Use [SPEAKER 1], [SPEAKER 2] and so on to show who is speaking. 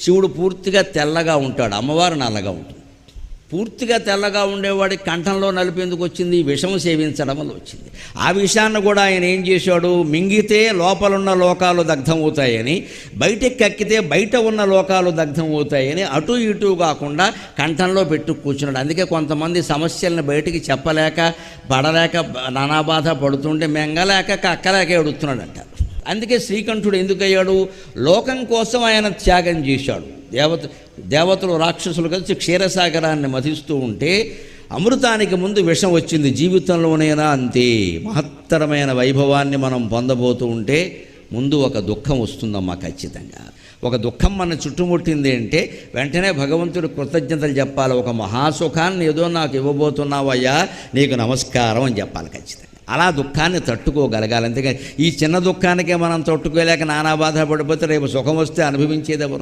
[SPEAKER 1] శివుడు పూర్తిగా తెల్లగా ఉంటాడు అమ్మవారు నల్లగా ఉంటుంది. పూర్తిగా తెల్లగా ఉండేవాడి కంఠంలో నలిపేందుకు వచ్చింది? విషం సేవించడం వల్ల వచ్చింది. ఆ విషయాన్ని కూడా ఆయన ఏం చేశాడు? మింగితే లోపలున్న లోకాలు దగ్ధమవుతాయని బయటకి కక్కితే బయట ఉన్న లోకాలు దగ్ధమవుతాయని అటు ఇటు కాకుండా కంఠంలో పెట్టు కూర్చున్నాడు. అందుకే కొంతమంది సమస్యలను బయటికి చెప్పలేక పడలేక నానా బాధ పడుతుంటే మెంగలేక కక్కలేక ఎడుతున్నాడు అంటారు అందుకే శ్రీకంఠుడు ఎందుకయ్యాడు? లోకం కోసం ఆయన త్యాగం చేశాడు. దేవత దేవతలు రాక్షసులు కలిసి క్షీరసాగరాన్ని మధిస్తూ ఉంటే అమృతానికి ముందు విషం వచ్చింది జీవితంలోనైనా అంతే. మహత్తరమైన వైభవాన్ని మనం పొందబోతూ ఉంటే ముందు ఒక దుఃఖం వస్తుందమ్మా ఖచ్చితంగా. ఒక దుఃఖం మన చుట్టుముట్టింది అంటే వెంటనే భగవంతుడు కృతజ్ఞతలు చెప్పాలి. ఒక మహాసుఖాన్ని ఏదో నాకు ఇవ్వబోతున్నావయ్యా నీకు నమస్కారం అని చెప్పాలి ఖచ్చితంగా. అలా దుఃఖాన్ని తట్టుకోగలగాలి. అంతేకాని ఈ చిన్న దుఃఖానికే మనం తట్టుకోలేక నానా బాధ పడిపోతే రేపు సుఖం వస్తే అనుభవించేది ఎవరు?